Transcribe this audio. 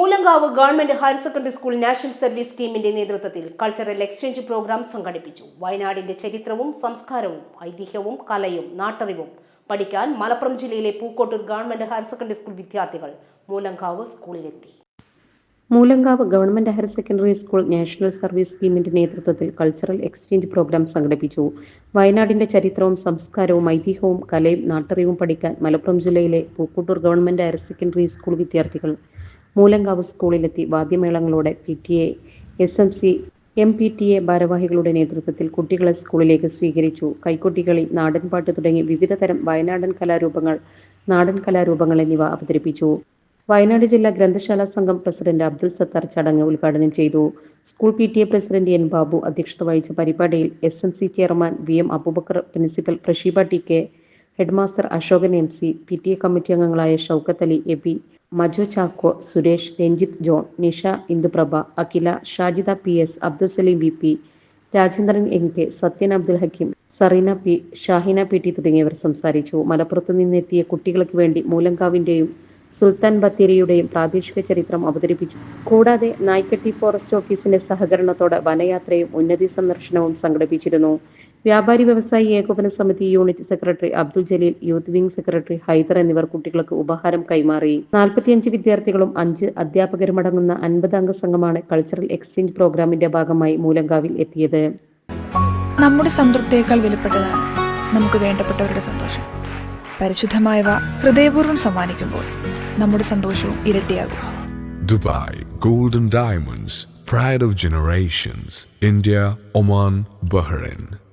Moolankavu government higher secondary school national service ടീമിന്റെ നേതൃത്വത്തിൽ cultural exchange programme സംഘടിപ്പിച്ചു. വയനാടിന്റെ ചരിത്രവും സംസ്കാരവും ഐതിഹ്യവും കലയും നാട്ടറിവും പഠിക്കാൻ മലപ്പുറം ജില്ലയിലെ Pookkottur government higher secondary school വിദ്യാർത്ഥികൾ Moolankavu സ്കൂളിലെത്തി. Moolankavu government higher secondary school national service സ്കീമിന്റെ നേതൃത്വത്തിൽ കൾച്ചറൽ എക്സ്ചേഞ്ച് പ്രോഗ്രാം സംഘടിപ്പിച്ചു. വയനാടിന്റെ ചരിത്രവും സംസ്കാരവും ഐതിഹ്യവും കലയും നാട്ടറിവും പഠിക്കാൻ മലപ്പുറം ജില്ലയിലെ Pookkottur government higher secondary school വിദ്യാർത്ഥികൾ മൂലങ്കാവ് സ്കൂളിലെത്തി വാദ്യമേളങ്ങളോടെ P T A S M C M P T A ഭാരവാഹികളുടെ നേതൃത്വത്തിൽ കുട്ടികളെ സ്കൂളിലേക്ക് സ്വീകരിച്ചു. കൈക്കുട്ടികളി നാടൻപാട്ട് തുടങ്ങി വിവിധ തരം വയനാടൻ കലാരൂപങ്ങൾ നാടൻ കലാരൂപങ്ങൾ എന്നിവ അവതരിപ്പിച്ചു. വയനാട് ജില്ലാ ഗ്രന്ഥശാല സംഘം പ്രസിഡന്റ് അബ്ദുൽ സത്താർ ചടങ്ങ് ഉദ്ഘാടനം ചെയ്തു. School P T A president N Babu അധ്യക്ഷത വഹിച്ച പരിപാടിയിൽ S M C chairman V M Abubakar principal Prasheeba T K headmaster Ashokan M C P T A committee അംഗങ്ങളായ Shoukath Ali A P Maju Chacko Suresh Ranjith John Nisha Induprabha Akhila Shajida P S Abdul Saleem V P Rajendran M K Sathyan Abdul Hakeem Sareena P Shahina P T തുടങ്ങിയവർ സംസാരിച്ചു. മലപ്പുറത്ത് നിന്നെത്തിയ കുട്ടികൾക്ക് വേണ്ടി മൂലങ്കാവിന്റെയും സുൽത്താൻ ബത്തേരിയുടെയും പ്രാദേശിക ചരിത്രം അവതരിപ്പിച്ചു. കൂടാതെ നായ്ക്കട്ടി ഫോറസ്റ്റ് ഓഫീസിന്റെ സഹകരണത്തോടെ വനയാത്രയും ഉന്നതി സന്ദർശനവും സംഘടിപ്പിച്ചിരുന്നു. വ്യാപാരി വ്യവസായി ഏകോപന സമിതി unit secretary Abdul Jaleel youth wing secretary Haider എന്നിവർ കുട്ടികൾക്ക് ഉപഹാരം കൈമാറി. നാൽപ്പത്തിയഞ്ച് വിദ്യാർത്ഥികളും അഞ്ച് അധ്യാപകരും അടങ്ങുന്ന അൻപത് അംഗ സംഘമാണ് കൾച്ചറൽ എക്സ്ചേഞ്ച് പ്രോഗ്രാമിന്റെ ഭാഗമായി മൂലങ്കാവിൽ എത്തിയത്. നമ്മുടെ സംതൃപ്തിയേക്കാൾ വിലപ്പെട്ടതാണ് നമുക്ക് വേണ്ടപ്പെട്ടവരുടെ സന്തോഷം. പരിശുദ്ധമായവ ഹൃദയപൂർവം സമ്മാനിക്കുമ്പോൾ നമ്മുടെ സന്തോഷവും ഇരട്ടിയാകും. Dubai golden diamonds pride of generations India Oman Bahrain.